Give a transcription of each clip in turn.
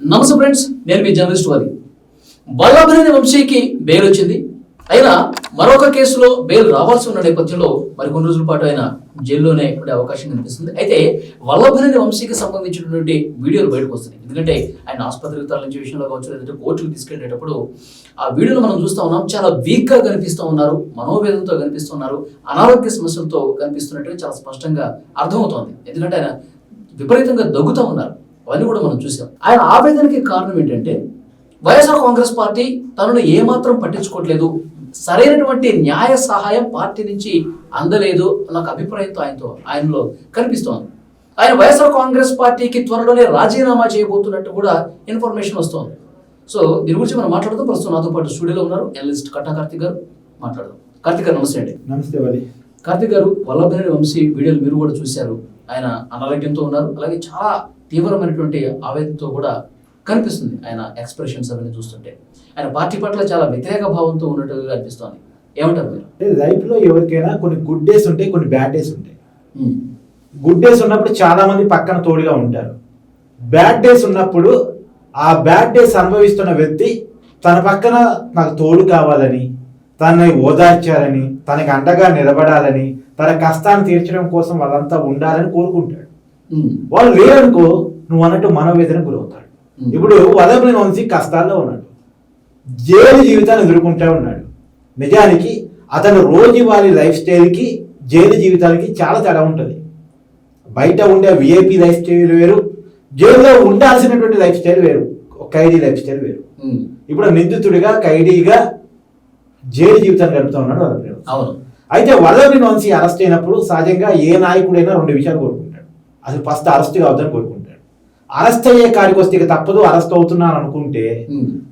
నమస్తే ఫ్రెండ్స్ నేను మీ జర్నలిస్ట్ వారి వల్లభనేని వంశీకి బెయిల్ వచ్చింది. అయినా మరొక కేసులో బెయిల్ రావాల్సి ఉన్న నేపథ్యంలో మరికొన్ని రోజుల పాటు ఆయన జైల్లోనే ఉండే అవకాశం కనిపిస్తుంది. అయితే వల్లభనేని వంశీకి సంబంధించినటువంటి వీడియోలు బయటకు వస్తున్నాయి. ఎందుకంటే ఆయన ఆసుపత్రికి తరలించే విషయంలో కావచ్చు లేదంటే కోర్టుకు తీసుకెళ్ళేటప్పుడు ఆ వీడియోలో మనం చూస్తా ఉన్నాం. చాలా వీక్గా కనిపిస్తూ ఉన్నారు మనోవేదంతో కనిపిస్తున్నారు అనారోగ్య సమస్యలతో కనిపిస్తున్నట్టుగా చాలా స్పష్టంగా అర్థమవుతోంది. ఎందుకంటే ఆయన విపరీతంగా దగ్గుతూ ఉన్నారు. అవన్నీ కూడా మనం చూసాం. ఆయన ఆవేదనకి కారణం ఏంటంటే వైఎస్ఆర్ కాంగ్రెస్ పార్టీ తనను ఏమాత్రం పట్టించుకోవట్లేదు సరైనటువంటి న్యాయ సహాయం పార్టీ నుంచి అందలేదు నాకు అభిప్రాయంతో ఆయనతో ఆయనలో కనిపిస్తోంది. ఆయన వైఎస్ఆర్ కాంగ్రెస్ పార్టీకి త్వరలోనే రాజీనామా చేయబోతున్నట్టు కూడా ఇన్ఫర్మేషన్ వస్తోంది. సో దీని గురించి మనం మాట్లాడుతూ ప్రస్తుతం నాతో పాటు స్టూడియోలో ఉన్నారు ఎనలిస్ట్ కట్టా కార్తిక్ గారు. మాట్లాడదాం. కార్తిక్ గారు నమస్తే అండి. నమస్తే వాలి. కార్తిక్ గారు వల్లభనేని వంశీ వీడియోలు మీరు కూడా చూశారు. ఆయన అనారోగ్యంతో ఉన్నారు. అలాగే చాలా తీవ్రమైనటువంటి ఆవేదనతో కూడా కనిపిస్తుంది ఆయన ఎక్స్ప్రెషన్స్ అవన్నీ చూస్తుంటే. ఆయన పార్టీ పట్ల చాలా వ్యతిరేక భావంతో ఉన్నట్టుగా కనిపిస్తోంది ఏమంటారు మీరు? అంటే లైఫ్లో ఎవరికైనా కొన్ని గుడ్ డేస్ ఉంటాయి కొన్ని బ్యాడ్ డేస్ ఉంటాయి. గుడ్ డేస్ ఉన్నప్పుడు చాలా మంది పక్కన తోడుగా ఉంటారు. బ్యాడ్ డేస్ ఉన్నప్పుడు ఆ బ్యాడ్ డేస్ అనుభవిస్తున్న వ్యక్తి తన పక్కన నాకు తోడు కావాలని తనని ఓదార్చాలని తనకి అండగా నిలబడాలని తన కష్టాన్ని తీర్చడం కోసం వాళ్ళంతా ఉండాలని కోరుకుంటాడు. వాళ్ళు లేరనుకో నువ్వు అన్నట్టు మనోవేదన గురవుతాడు. ఇప్పుడు వదలని వంశీ కష్టాల్లో ఉన్నాడు. జైలు జీవితాన్ని ఎదుర్కొంటూ ఉన్నాడు. నిజానికి అతను రోజువారీ లైఫ్ స్టైల్కి జైలు జీవితానికి చాలా తేడా ఉంటుంది. బయట ఉండే విఐపి లైఫ్ స్టైల్ వేరు జైల్లో ఉండాల్సినటువంటి లైఫ్ స్టైల్ వేరు ఖైదీ లైఫ్ స్టైల్ వేరు. ఇప్పుడు నిందితుడిగా ఖైదీగా జైలు జీవితాన్ని గడుపుతూ ఉన్నాడు వల్లభనేని వంశీ. అవును. అయితే వల్లభనేని వంశీ అరెస్ట్ అయినప్పుడు సహజంగా ఏ నాయకుడైనా రెండు విషయాలు కోరుకుంటాడు అసలు ఫస్ట్ అరెస్ట్ కావద్దని కోరుకుంటాడు. అరెస్ట్ అయ్యే కాడికి వస్తే ఇక తప్పదు అరెస్ట్ అవుతున్నాను అనుకుంటే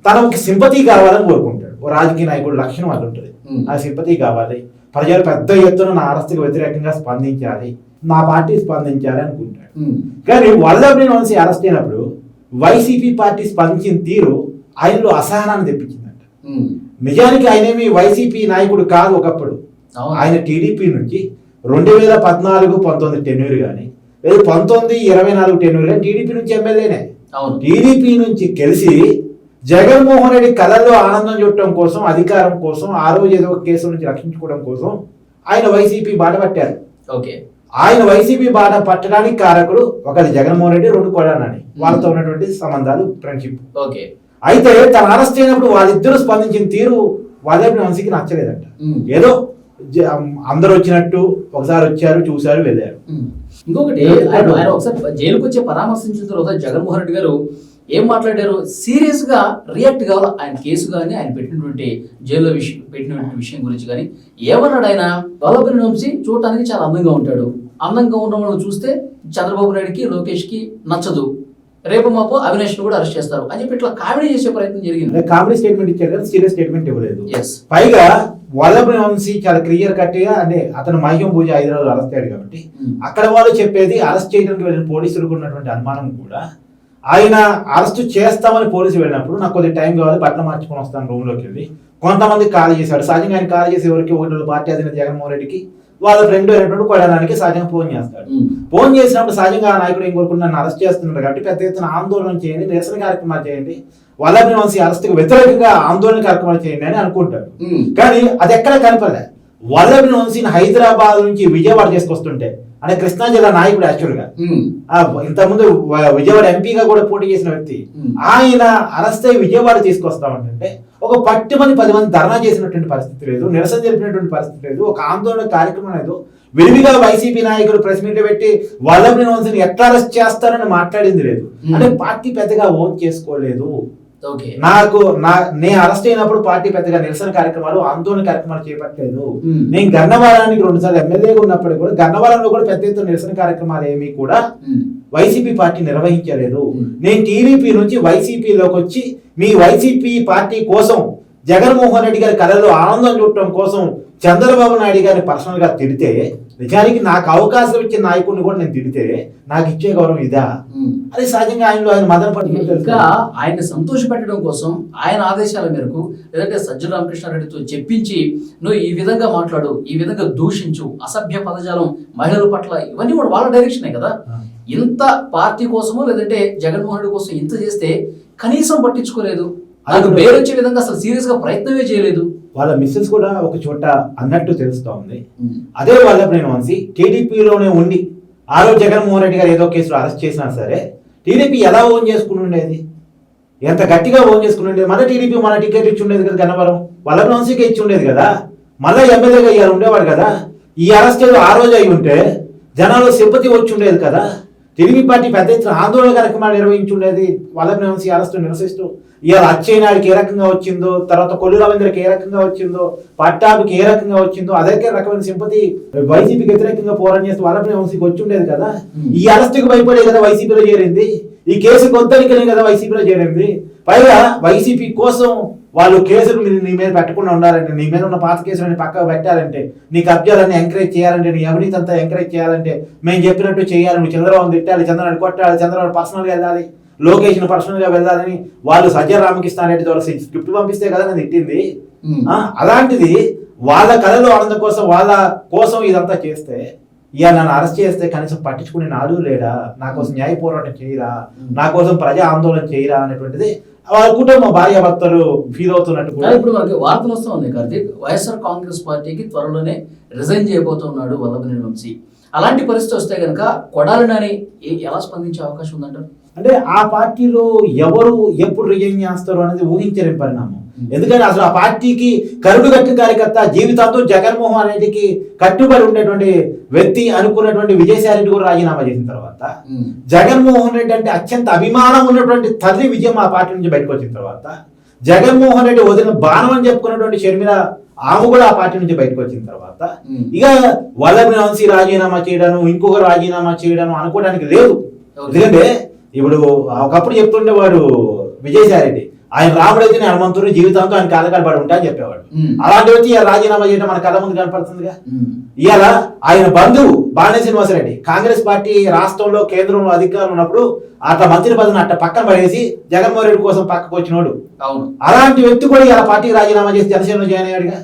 తనకి సింపతి కావాలని కోరుకుంటాడు. ఓ రాజకీయ నాయకుడు లక్షణం అది ఉంటుంది. ఆ సింపతి కావాలి. ప్రజలు పెద్ద ఎత్తున నా అరెస్ట్కి వ్యతిరేకంగా స్పందించాలి. నా పార్టీ స్పందించాలి అనుకుంటాడు. కానీ వల్లభనేని వంశీ అరెస్ట్ అయినప్పుడు వైసీపీ పార్టీ స్పందించిన తీరు ఆయనలో అసహనాన్ని తెప్పించిందంట. నిజానికి ఆయనేమి వైసీపీ నాయకుడు కాదు ఒకప్పుడు. ఆయన టీడీపీ నుంచి రెండు వేల పద్నాలుగు పంతొమ్మిది టెన్యూర్ కానీ లేదు పంతొమ్మిది ఇరవై నాలుగు టెన్యూర్ కానీ టీడీపీ నుంచి ఎమ్మెల్యేనే. అవును. టీడీపీ నుంచి కలిసి జగన్మోహన్ రెడ్డి కళల్లో ఆనందం చూడటం కోసం అధికారం కోసం ఆ రోజు ఏదో కేసు నుంచి రక్షించుకోవడం కోసం ఆయన వైసీపీ బాట పట్టారు. ఓకే. ఆయన వైసీపీ బాట పట్టడానికి కారకుడు ఒకటి జగన్మోహన్ రెడ్డి రెండు కొడానని వాళ్ళతో ఉన్నటువంటి సంబంధాలు ఫ్రెండ్షిప్. ఓకే. అయితే తన అరెస్ట్ అయినప్పుడు వాళ్ళిద్దరూ స్పందించిన తీరు వాళ్ళ వంశీకి నచ్చలేదంట. ఏదో అందరూ వచ్చినట్టు ఒకసారి వచ్చారు చూశారు వెళ్ళారు. ఇంకొకటి ఆయన ఆయన ఒకసారి జైలుకి వచ్చి పరామర్శించిన తర్వాత జగన్మోహన్ రెడ్డి గారు ఏం మాట్లాడారు? సీరియస్గా రియాక్ట్ కావాలి? ఆయన కేసు కానీ ఆయన పెట్టినటువంటి జైల్లో విషయం పెట్టినటువంటి విషయం గురించి కానీ ఏమన్నాడు ఆయన? వల్లభనేని వంశీ చూడటానికి చాలా అందంగా ఉంటాడు. అందంగా ఉన్న వాళ్ళని చూస్తే చంద్రబాబు నాయుడుకి లోకేష్కి నచ్చదు. రేపు మాపు అవినాష్ కూడా అరెస్ట్ చేస్తారు అని చెప్పి ఇట్లా కామెడీ చేసే ప్రయత్నం జరిగింది. కామెడీ స్టేట్మెంట్ ఇచ్చారు సీరియస్ స్టేట్మెంట్ ఇవ్వలేదు. పైగా వంశీ చాలా క్లియర్ కట్గా అంటే అతను మహ్యం పూజ హైదరాబాద్ అరెస్ట్ అయ్యాడు కాబట్టి అక్కడ వాళ్ళు చెప్పేది అరెస్ట్ చేయడానికి వెళ్ళిన పోలీసులకు ఉన్నటువంటి అనుమానం కూడా ఆయన అరెస్ట్ చేస్తామని పోలీసులు వెళ్ళినప్పుడు నాకు కొద్దిగా టైం కావాలి బట్టలు మార్చుకొని వస్తాను రూమ్లోకి వెళ్ళి. కొంతమంది కాల్ చేశాడు సహజంగా ఆయన కాల్ చేసి ఎవరికి ఒకటి పార్టీ అధినేత జగన్మోహన్ రెడ్డికి వాళ్ళ ఫ్రెండ్ అయినటువంటి కొడడానికి సహజంగా ఫోన్ చేస్తాడు. ఫోన్ చేసినప్పుడు సహజంగా ఆ నాయకుడు ఏం కోరుకుని నన్ను అరెస్ట్ చేస్తున్నాడు కాబట్టి పెద్ద ఎత్తున ఆందోళన చేయండి నిరసన కార్యక్రమాలు చేయండి వల్లభని వంశీ అరెస్ట్కి వ్యతిరేకంగా ఆందోళన కార్యక్రమాలు చేయండి అని అనుకుంటాడు. కానీ అది ఎక్కడ కనపడలే. వల్లభని వంశీని హైదరాబాద్ నుంచి విజయవాడ చేసుకొస్తుంటే అంటే కృష్ణా జిల్లా నాయకుడు యాక్చువల్గా. ఇంతకుముందు విజయవాడ ఎంపీగా కూడా పోటీ చేసిన వ్యక్తి. ఆయన అరెస్ట్ అయ్యి విజయవాడ తీసుకొస్తామంటే ఒక పట్టి మంది పది మంది ధర్నా చేసినటువంటి పరిస్థితి లేదు నిరసన జరిపినటువంటి పరిస్థితి లేదు ఒక ఆందోళన కార్యక్రమం లేదు. విరివిగా వైసీపీ నాయకులు ప్రెస్ మీట్ పెట్టి వల్లభని వంశీని ఎట్లా అరెస్ట్ చేస్తారని మాట్లాడింది లేదు. అంటే పార్టీ పెద్దగా ఓన్ చేసుకోలేదు. ఓకే. నాకు నా నేను అరెస్ట్ అయినప్పుడు పార్టీ పెద్దగా నిరసన కార్యక్రమాలు ఆందోళన కార్యక్రమాలు చేపట్టలేదు. నేను గన్నవరానికి రెండు సార్లు ఎమ్మెల్యేగా ఉన్నప్పుడు కూడా గన్నవరంలో కూడా పెద్ద ఎత్తున నిరసన కార్యక్రమాలు ఏమీ కూడా వైసీపీ పార్టీ నిర్వహించలేదు. నేను టీడీపీ నుంచి వైసీపీలోకి వచ్చి మీ వైసీపీ పార్టీ కోసం జగన్మోహన్ రెడ్డి గారి కళలో ఆనందం చూడటం కోసం చంద్రబాబు నాయుడు గారిని పర్సనల్గా తిడితే నిజానికి నాకు అవకాశం ఇచ్చిన నాయకుడిని కూడా నేను తిడితే నాకు ఇచ్చే గౌరవం ఇదా? అది సహజంగా ఆయనలో ఆయన మదన ఇంకా ఆయన్ని సంతోష పెట్టడం కోసం ఆయన ఆదేశాల మేరకు లేదంటే సజ్జల రామకృష్ణారెడ్డితో చెప్పించి నువ్వు ఈ విధంగా మాట్లాడు ఈ విధంగా దూషించు అసభ్య పదజాలం మహిళల పట్ల ఇవన్నీ కూడా వాళ్ళ డైరెక్షనే కదా. ఇంత పార్టీ కోసమో లేదంటే జగన్మోహన్ రెడ్డి కోసం ఇంత చేస్తే కనీసం పట్టించుకోలేదు. అది పేరు వచ్చే విధంగా అసలు సీరియస్గా ప్రయత్నమే చేయలేదు. వాళ్ళ మిస్సెస్ కూడా ఒక చోట అన్నట్టు తెలుస్తా ఉంది. అదే వల్లభనేని వంశీ టీడీపీలోనే ఉండి ఆ రోజు జగన్మోహన్ రెడ్డి గారు ఏదో కేసులో అరెస్ట్ చేసినా సరే టీడీపీ ఎలా ఓన్ చేసుకుని ఉండేది ఎంత గట్టిగా ఓన్ చేసుకుని ఉండేది మన టీడీపీ మన టికెట్ ఇచ్చి ఉండేది కదా గన్నవరం. వల్లభ వంశీకే ఇచ్చి ఉండేది కదా. మళ్ళీ ఎమ్మెల్యేగా ఇయ్యాలి ఉండేవాడు కదా. ఈ అరెస్ట్ ఆ రోజు అయి ఉంటే జనాలు సింపతి వచ్చి ఉండేది కదా. టీడీపీ పార్టీ పెద్ద ఎత్తున ఆందోళన కార్యక్రమాలు నిర్వహించి ఉండేది వల్లభ వంశీ అరెస్ట్ నిరసిస్తూ ఇవాళ అచ్చెన్నాయుడికి ఏ రకంగా వచ్చిందో తర్వాత కొల్లు రవీంద్రకి ఏ రకంగా వచ్చిందో పట్టాభికి ఏ రకంగా వచ్చిందో అదే రకమైన సింపతి వైసీపీకి వ్యతిరేకంగా పోరాటం చేస్తూ వల్లభ వంశీకి వచ్చి ఉండేది కదా. ఈ అరెస్ట్కి భయపడే కదా వైసీపీలో చేరింది ఈ కేసు కొత్తనికనే కదా వైసీపీలో చేరింది. పైగా వైసీపీ కోసం వాళ్ళు కేసులు నీ- నీ మీద పెట్టకుండా ఉండాలంటే నీ మీద ఉన్న పాత కేసులని పక్కకు పెట్టాలంటే నీ కబ్జాలన్నీ ఎంకరేజ్ చేయాలంటే నీ అవినీతి అంతా ఎంకరేజ్ చేయాలంటే మేము చెప్పినట్టు చేయాలి. నువ్వు చంద్రబాబు తిట్టాలి చంద్రబాబు కొట్టాలి చంద్రబాబు పర్సనల్గా వెళ్ళాలి లోకేష్ పర్సనల్గా వెళ్ళాలని వాళ్ళు సజ్జ రామకృష్ణ రెడ్డి ద్వారా స్క్రిప్ట్ పంపిస్తే కదా నేను తిట్టింది. అలాంటిది వాళ్ళ కళలో ఆనందం కోసం వాళ్ళ కోసం ఇదంతా చేస్తే ఇక నన్ను అరెస్ట్ చేస్తే కనీసం పట్టించుకునే నాడు లేడా? నా కోసం న్యాయ పోరాటం చేయరా? నా కోసం ప్రజా ఆందోళన చేయరా అనేటువంటిది వాళ్ళ కుటుంబ భార్యాభర్తలు ఫీల్ అవుతున్నట్టు కూడా. ఇప్పుడు మనకి వార్తలు వస్తూ ఉన్నాయి కార్తీక్. వైఎస్ఆర్ కాంగ్రెస్ పార్టీకి త్వరలోనే రిజైన్ చేయబోతున్నాడు వల్లభనేని వంశీ అలాంటి పరిస్థితి వస్తే కనుక కొడాలి నాని ఎలా స్పందించే అవకాశం ఉందంటారు అంటే ఆ పార్టీలో ఎవరు ఎప్పుడు రిజైన్ చేస్తారు అనేది ఊహించలేని పరిణామం. ఎందుకంటే అసలు ఆ పార్టీకి కరుడు కట్టిన కార్యకర్త జీవితాంతం జగన్మోహన్ రెడ్డికి కట్టుబడి ఉండేటువంటి వ్యక్తి అనుకున్నటువంటి విజయసాయి రెడ్డి కూడా రాజీనామా చేసిన తర్వాత. జగన్మోహన్ రెడ్డి అంటే అత్యంత అభిమానం ఉన్నటువంటి తల్లి విజయం ఆ పార్టీ నుంచి బయటకు వచ్చిన తర్వాత జగన్మోహన్ రెడ్డి వదిలిన బాణం అని చెప్పుకున్నటువంటి షర్మిల ఆమె కూడా ఆ పార్టీ నుంచి బయటకు వచ్చిన తర్వాత. ఇక వల్లభి వంశీ రాజీనామా చేయడాను ఇంకొక రాజీనామా చేయడాను అనుకోవడానికి లేదు ఎందుకంటే ఇప్పుడు ఒకప్పుడు చెప్తుండే వాడు విజయసాయి రెడ్డి ఆయన రాముడైతే నేను హనుమంతుడు జీవితాంతం ఆయన కాలకాలు పడి ఉంటా అని చెప్పేవాడు. అలాంటి వ్యక్తి ఇవాళ రాజీనామా చేయడం మన కళ్ళ ముందు కనపడుతుందిగా. ఇవాళ ఆయన బంధువు బాలినేని శ్రీనివాసరెడ్డి కాంగ్రెస్ పార్టీ రాష్ట్రంలో కేంద్రంలో అధికారం ఉన్నప్పుడు అట్లా మంత్రి పదవిని అట్ట పక్కన పడేసి జగన్మోహన్ రెడ్డి కోసం పక్కకు వచ్చినోడు. అవును. అలాంటి వ్యక్తి కూడా ఇలా పార్టీకి రాజీనామా చేసి జనసేనలో జాయిన్ అయ్యాడుగా?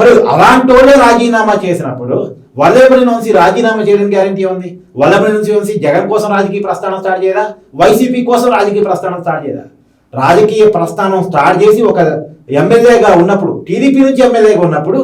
మరి అలాంటి వాళ్ళే రాజీనామా చేసినప్పుడు వల్లభని నుంచి రాజీనామా చేయడం గ్యారంటీ ఉంది? వల్లభని నుంచి జగన్ కోసం రాజకీయ ప్రస్థానం స్టార్ట్ చేయదా? వైసీపీ కోసం రాజకీయ ప్రస్థానం స్టార్ట్ చేయదా? రాజకీయ ప్రస్థానం స్టార్ట్ చేసి ఒక ఎమ్మెల్యేగా ఉన్నప్పుడు టీడీపీ నుంచి ఎమ్మెల్యేగా ఉన్నప్పుడు.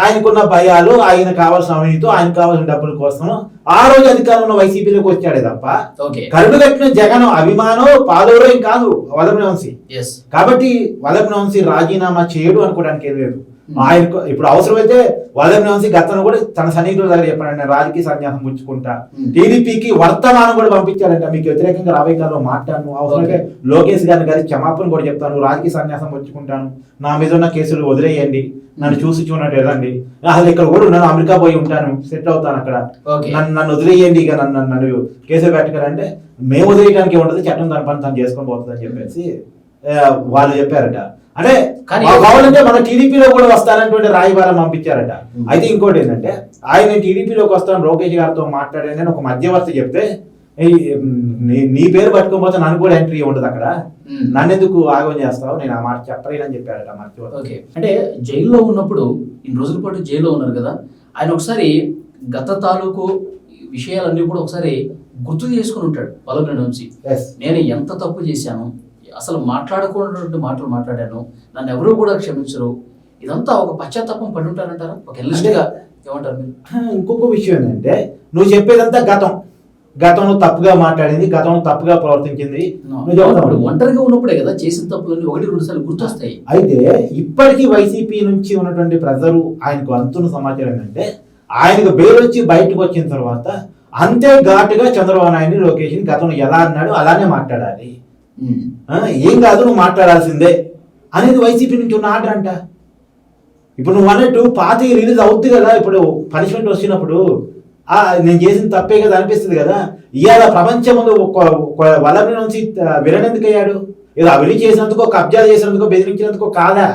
ఆయనకున్న భయాలు ఆయన కావాల్సిన అవినీతి ఆయన కావాల్సిన డబ్బుల కోసం ఆ రోజు అధికారంలో వైసీపీలోకి వచ్చాడే తప్ప ఓకే. కరుడు కట్టిన జగన్ అభిమానం పాదోడో ఏం కాదు వల్లభని వంశీ. ఎస్ కాబట్టి వల్లభ వంశీ రాజీనామా చేయడు అనుకోవడానికి ఏం లేదు. ఆయనకు ఇప్పుడు అవసరమైతే వల్లభ వంశీ గతంలో కూడా తన సన్నిహితుల దగ్గర చెప్పాడు నేను రాజకీయ సన్యాసం పుచ్చుకుంటా. Hmm. టీడీపీకి వర్తమానం కూడా పంపించాడంట మీకు వ్యతిరేకంగా రాబోయే కాలంలో మాట్లాడను. అవసరమైతే లోకేష్ గారిని గారి క్షమాపణ కూడా చెప్తాను. రాజకీయ సన్యాసం పుచ్చుకుంటాను. నా మీద ఉన్న కేసులు వదిలేయండి. నన్ను చూసి చూడండి వెళ్ళండి. అసలు ఇక్కడ కూడా ఉన్నాను. అమెరికా పోయి ఉంటాను. సెట్ అవుతాను అక్కడ. నన్ను నన్ను వదిలేయండి ఇక. నన్ను నన్ను కేసులు పెట్టకంటే మేము వదిలేయడానికి ఉండదు చట్టం దాని పని తను చేసుకొని పోతుంది అని చెప్పేసి వాళ్ళు చెప్పారట. అంటే కావాలంటే మన టీడీపీలో కూడా వస్తారనేటువంటి రాయబారం పంపించారట. అయితే ఇంకోటి ఏంటంటే ఆయన టీడీపీలోకి వస్తాను లోకేష్ గారితో మాట్లాడాను అని ఒక మధ్యవర్తి చెప్తే "ఏయ్, నీ- పేరు పట్టుకోకపోతే నన్ను కూడా ఎంట్రీ ఉండదు అక్కడ. నన్ను ఎందుకు ఆగం చేస్తావు నేను ఆ మాట చెప్పలేనని చెప్పారట మధ్యవర్తి ఓకే అంటే జైల్లో ఉన్నప్పుడు ఇన్ని రోజుల పాటు జైల్లో ఉన్నారు కదా ఆయన ఒకసారి గత తాలూకు విషయాలన్నీ కూడా ఒకసారి గుర్తు చేసుకుని ఉంటాడు Yes. నేను ఎంత తప్పు చేశాను అసలు మాట్లాడకూడనటువంటి మాటలు మాట్లాడాను. నన్ను ఎవరు కూడా క్షమించరు. ఇదంతా ఒక పశ్చాత్తాపం పడి ఉంటారంటారా? ఒక ఎలిస్ట్గా ఏమంటారు మీరు? ఇంకొక విషయం ఏంటంటే నువ్వు చెప్పేదంతా గతం. గతంలో తప్పుగా మాట్లాడింది గతంలో తప్పుగా ప్రవర్తించింది. ఒంటరిగా ఉన్నప్పుడే కదా చేసిన తప్పులన్నీ ఒకటి రెండు సార్లు గుర్తొస్తాయి. అయితే ఇప్పటికీ వైసీపీ నుంచి ఉన్నటువంటి ప్రజలు ఆయనకు అంతున్న సమాచారం ఏంటంటే ఆయనకు బెయిల్ వచ్చి బయటకు వచ్చిన తర్వాత అంతే ఘాటుగా చంద్రబాబు నాయుడు లోకేష్ గతంలో ఎలా అన్నాడు అలానే మాట్లాడాలి. ఏం కాదు నువ్వు మాట్లాడాల్సిందే అనేది వైసీపీ నుంచి ఉన్న ఆర్డర్ అంట. ఇప్పుడు నువ్వు అన్నట్టు పాతి రిలీజ్ అవుద్ది కదా ఇప్పుడు పనిష్మెంట్ వచ్చినప్పుడు ఆ నేను చేసిన తప్పే కదా అనిపిస్తుంది కదా. ఇవాళ ప్రపంచం ముందు వలభ నుంచి విననెందుకు అయ్యాడు ఏదో అవినీతి చేసినందుకో కబ్జా చేసినందుకో బెదిరించినందుకో కాదా?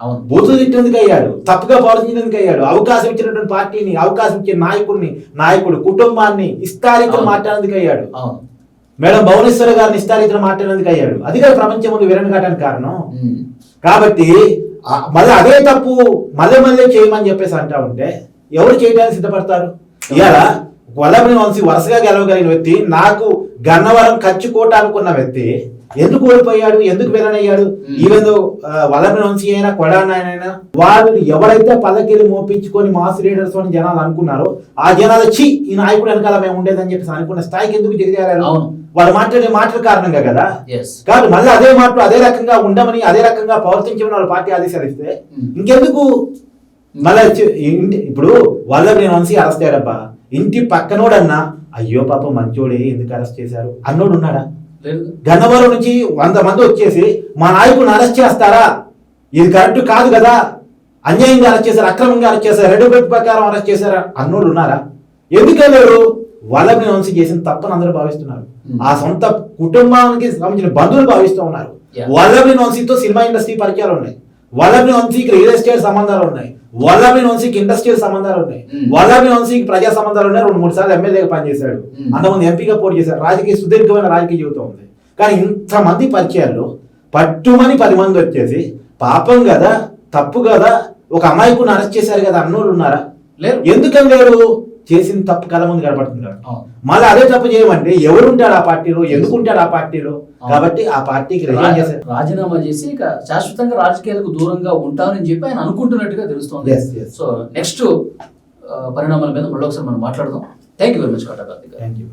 అవును. బూతులు తిట్టేందుకు అయ్యాడు తప్పుగా ప్రవర్తించేందుకు అయ్యాడు అవకాశం ఇచ్చినటువంటి పార్టీని అవకాశం ఇచ్చిన నాయకుడిని నాయకుడు కుటుంబాన్ని ఇస్తారితో. మాట్లాడేందుకు అయ్యాడు అవును. మేడం భువనేశ్వర్ గారిని ఇస్తారితో మాట్లాడేందుకు అయ్యాడు? అది కదా ప్రపంచం ముందు విరణ కావడానికి కారణం. కాబట్టి మళ్ళీ అదే తప్పు మళ్ళీ మళ్ళీ చేయమని చెప్పేసి అంటా ఉంటే ఎవరు చేయడానికి సిద్ధపడతారు? ఇవాళ వల్లభని వంశీ వరుసగా గెలవగలిగిన వ్యక్తి నాకు గన్నవరం ఖర్చుకోట అనుకున్న వ్యక్తి ఎందుకు ఓడిపోయాడు? ఎందుకు విలనయ్యాడు Hmm. ఈవెన్ వల్లభని వంశీ అయినా కొడానైనా వాళ్ళు ఎవరైతే పల్లకిని మోపించుకొని మాస్ లీడర్స్ అని జనాలు అనుకున్నారో ఆ జనాలు చి ఈ నాయకుడు వెనకాల మేము ఉండేదని చెప్పేసి అనుకున్న స్థాయికి ఎందుకు దిగజారు వాళ్ళు మాట్లాడే మాటల కారణంగా కదా? కాదు మళ్ళీ అదే మాటలు అదే రకంగా ఉండమని అదే రకంగా ప్రవర్తించమని వాళ్ళు పార్టీ ఆదేశాలు ఇస్తే Hmm. ఇంకెందుకు? మళ్ళీ ఇప్పుడు వల్లభని వంశీ అరెస్ట్ అయ్యాడబ్బా. ఇంటి పక్కనోడన్నా అయ్యో పాప మంచోడే ఎందుకు అరెస్ట్ చేశారు? అన్నోడు ఉన్నాడా? గన్నవరం నుంచి వంద మంది వచ్చేసి మా నాయకుడిని అరెస్ట్ చేస్తారా? ఇది కరెక్ట్ కాదు కదా. అన్యాయంగా అరెస్ట్ చేశారు అక్రమంగా అరెస్ట్ చేశారు రెడ్ ప్రకారం అరెస్ట్ చేశారా? అన్నోళ్ళు ఉన్నారా? ఎందుకెళ్ళారు వాళ్ళని వంశీ చేసిన తప్పని అందరూ భావిస్తున్నారు. Hmm. ఆ సొంత కుటుంబానికి సంబంధించిన బంధువులు భావిస్తూ ఉన్నారు. వల్లభి వంశీతో సినిమా ఇండస్ట్రీ పరిచయాలు ఉన్నాయి. వల్లభి వంశీకి రియల్ ఎస్టేట్ సంబంధాలు ఉన్నాయి. వల్లభి వంశీకి ఇండస్ట్రియల్ సంబంధాలు ఉన్నాయి. Hmm. వల్లభి వంశీకి ప్రజా సంబంధాలు ఉన్నాయి. రెండు మూడు సార్లు ఎమ్మెల్యేగా పనిచేశాడు. Hmm. అంతమంది ఎంపీగా పోటీ చేశాడు. రాజకీయ సుదీర్ఘమైన రాజకీయ జీవితం ఉంది. కానీ ఇంతమంది పరిచయాలు పట్టుమని పది మంది వచ్చేసి పాపం కదా తప్పు కదా ఒక అమాయకుని అరెస్ట్ చేశారు కదా అన్నోళ్ళు ఉన్నారా? లేరు. ఎందుకని లేరు? చేసిన తప్పు కళ్ళ ముందు అవును. మళ్ళీ అదే తప్పు చేయమంటే ఎవరు ఉంటాడు ఆ పార్టీలో ఎందుకు ఉంటాడు ఆ పార్టీలో. కాబట్టి ఆ పార్టీకి రాజీనామా చేసి ఇక శాశ్వతంగా రాజకీయాలకు దూరంగా ఉంటానని చెప్పి ఆయన అనుకుంటున్నట్టుగా తెలుస్తోంది. సో నెక్స్ట్ పరిణామాల మీద మళ్ళీ ఒకసారి మనం మాట్లాడదాం. Thank you very much Karthik thank you